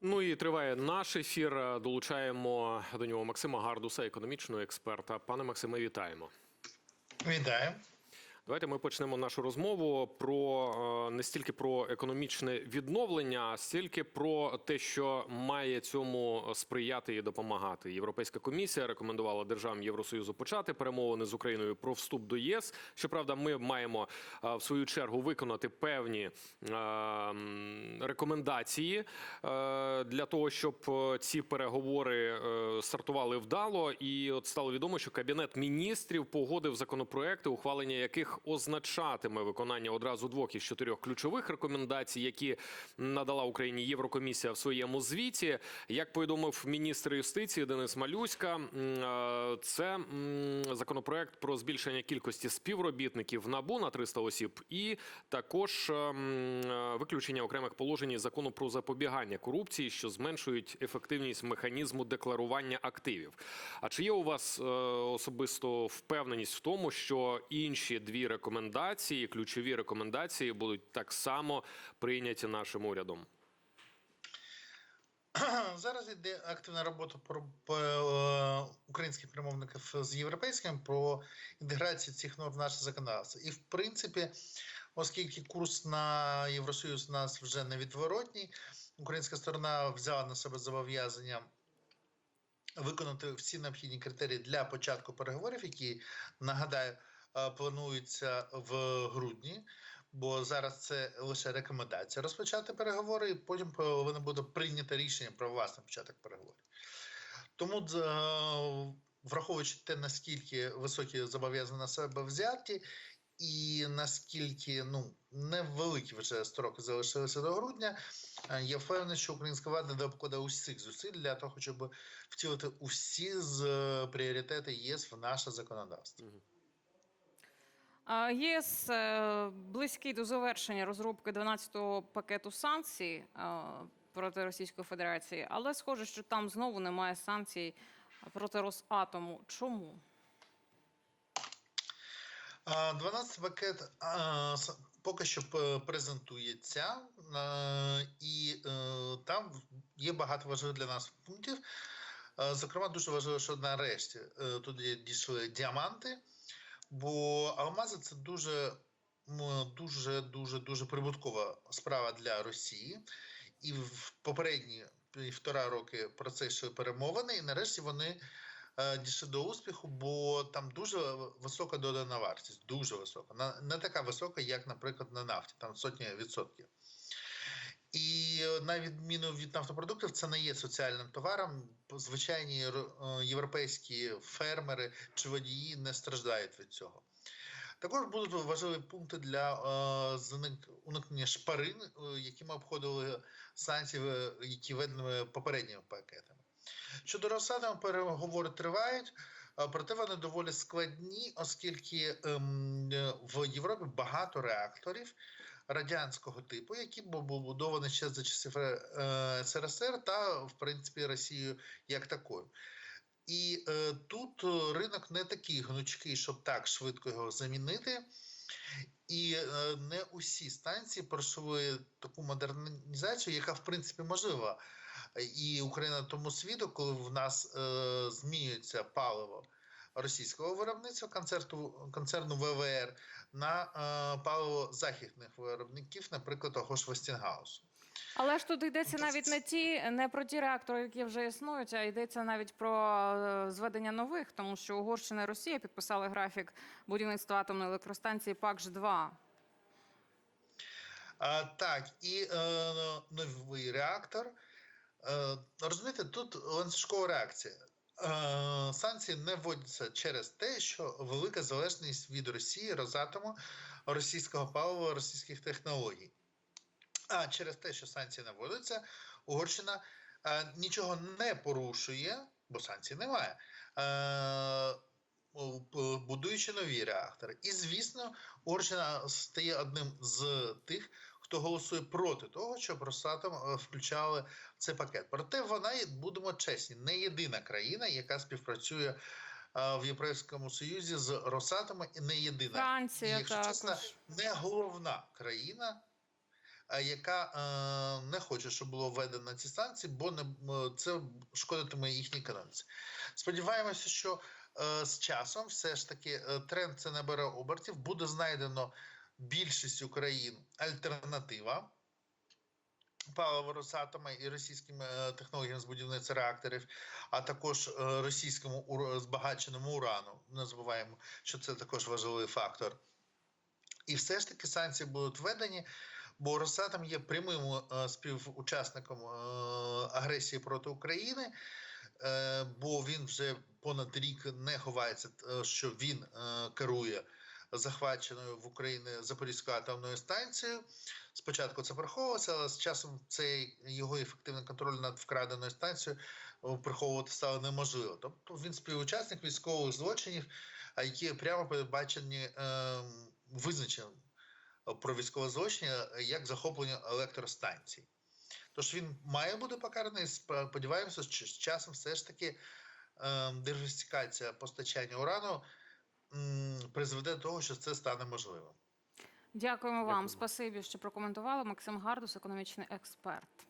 Ну і триває наш ефір. Долучаємо до нього Максима Гардуса, економічного експерта. Пане Максиме, вітаємо. Вітаю. Давайте ми почнемо нашу розмову про е, не стільки про економічне відновлення, а стільки про те, що має цьому сприяти і допомагати. Європейська комісія рекомендувала державам Євросоюзу почати перемовини з Україною про вступ до єС. Щоправда, ми маємо е, в свою чергу виконати певні е, рекомендації для того, щоб ці переговори стартували вдало. І от стало відомо, що кабінет міністрів погодив законопроекти, ухвалення яких означатиме виконання одразу двох із чотирьох ключових рекомендацій, які надала Україні Єврокомісія в своєму звіті. Як повідомив міністр юстиції Денис Малюська, е, це законопроект про збільшення кількості співробітників НАБУ на 300 осіб, і також ем, е, виключення окремих положень закону про запобігання корупції, що зменшують ефективність механізму декларування активів. А чи є у вас е, особисто впевненість в тому, що інші дві рекомендації, ключові рекомендації, будуть так само прийняті нашим урядом? Зараз йде активна робота про, е, українських перемовників з європейським про інтеграцію цих норм в наше законодавство. І в принципі, оскільки курс на Євросоюз у нас вже невідворотній, українська сторона взяла на себе зобов'язання. Виконати всі необхідні критерії для початку переговорів, які нагадаю е, плануються в грудні, бо зараз це лише рекомендація розпочати переговори, і потім повинно буде прийнято рішення про власний початок переговорів. Тому, е, враховуючи те, наскільки високі зобов'язання на себе взяті, і наскільки ну невеликі вже строки залишилися до грудня, е, я впевнений, що українська влада докладе усіх зусиль для того, щоб втілити усі з е, пріоритети ЄС в наше законодавство. ЄС е, близький до завершення розробки 12-го пакету санкцій е, проти Російської Федерації, але схоже, що там знову немає санкцій проти Росатому. Чому? А, 12 пакет поки що презентується, і е, там є багато важливих для нас пунктів. Е, Зокрема, дуже важливо, що нарешті е, туди дійшли діаманти, бо алмази це дуже, дуже, дуже, дуже прибуткова справа для Росії. І в попередні півтора роки про це йшли перемовини, і нарешті вони е, дійшли до успіху, бо там дуже висока додана вартість, дуже висока. Не така висока, як, наприклад, на нафті, там сотні відсотків. І е, на відміну від нафтопродуктів, це не є соціальним товаром. Звичайні е, європейські фермери чи водії не страждають від цього. Також будуть важливі пункти для е, уникнення шпарин, е, які ми обходили санкції, які введені попередніми пакетами. Щодо Росатому переговори тривають, проте вони доволі складні, оскільки е, в Європі багато реакторів радянського типу, які були побудовані ще за часів е, СРСР та, в принципі, Росією як такою. І е, тут ринок не такий гнучкий, щоб так швидко його замінити. І е, не усі станції пройшли таку модернізацію, яка в принципі можлива. І Україна тому світу, коли в нас е, змінюється паливо російського виробництва концерту, концерну ВВР на е, паливо західних виробників, наприклад, того ж Вестінгаусу. Але ж тут йдеться навіть не ті, не про ті реактори, які вже існують, а йдеться навіть про е, зведення нових, тому що Угорщина і Росія підписали графік будівництва атомної електростанції ПАКЖ-2. А, так, і е, новий реактор. Е, розумієте, тут ланцюжкова реакція. Е, санкції не вводяться через те, що велика залежність від Росії, Росатому, російського палива, російських технологій. А через те, що санкції не вводяться, Угорщина е, нічого не порушує, бо санкцій немає. Е, будуючи нові реактори. І, звісно, Угорщина стає одним з тих, хто голосує проти того, щоб Росатом е, включали в цей пакет. Проте вона, будемо чесні, не єдина країна, яка співпрацює е, в Європейському Союзі з Росатом, і не єдина. Франція якщо чесно, не головна країна. е, яка е, не хоче, щоб було введено ці санкції, бо не це шкодитиме їхній економіці. Сподіваємося, що е, з часом все ж таки тренд це набере обертів, буде знайдено більшістю країн альтернатива паливо Росатома і російським е, технологіям з будівництва реакторів, а також е, російському збагаченому урану. Не забуваємо, що це також важливий фактор. І все ж таки санкції будуть введені, бо Росатом є прямим е, співучасником агресії проти України. Бо він вже понад рік не ховається, що він керує захваченою в Україні Запорізькою атомною станцією. Спочатку це приховувалося, але з часом цей його ефективний контроль над вкраденою станцією е, приховувати стало неможливо. Тобто він співучасник військових злочинів, які прямо передбачені е, визначенням про військове злочини як захоплення електростанцій. Тож він має бути покараний. Сподіваємося, що з часом все ж таки е, диверсифікація постачання урану призведе до того, що це стане можливим. Дякуємо вам. Спасибі, що прокоментували. Максим Гардус, економічний експерт.